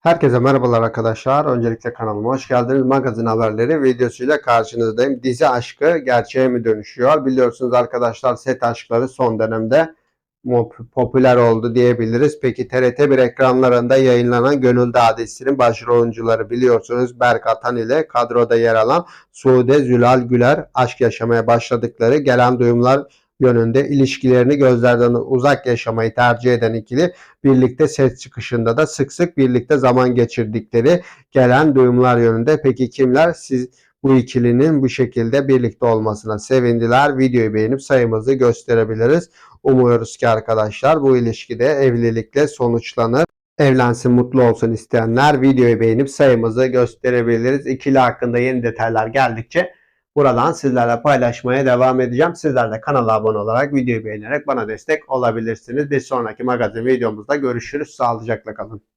Herkese merhabalar arkadaşlar. Öncelikle kanalıma hoş geldiniz. Magazin haberleri videosuyla karşınızdayım. Dizi aşkı gerçeğe mi dönüşüyor? Biliyorsunuz arkadaşlar set aşkları son dönemde popüler oldu diyebiliriz. Peki TRT1 ekranlarında yayınlanan Gönül Dağı dizisinin başrol oyuncuları biliyorsunuz Berk Atan ile kadroda yer alan Sude Zülal Güler aşk yaşamaya başladıkları gelen duyumlar yönünde ilişkilerini gözlerden uzak yaşamayı tercih eden ikili birlikte set çıkışında da sık sık birlikte zaman geçirdikleri gelen duyumlar yönünde. Peki kimler? Siz bu ikilinin bu şekilde birlikte olmasına sevindiler. Videoyu beğenip sayımızı gösterebiliriz. Umuyoruz ki arkadaşlar bu ilişkide evlilikle sonuçlanır. Evlensin mutlu olsun isteyenler videoyu beğenip sayımızı gösterebiliriz. İkili hakkında yeni detaylar geldikçe buradan sizlerle paylaşmaya devam edeceğim. Sizler de kanala abone olarak videoyu beğenerek bana destek olabilirsiniz. Bir sonraki magazin videomuzda görüşürüz. Sağlıcakla kalın.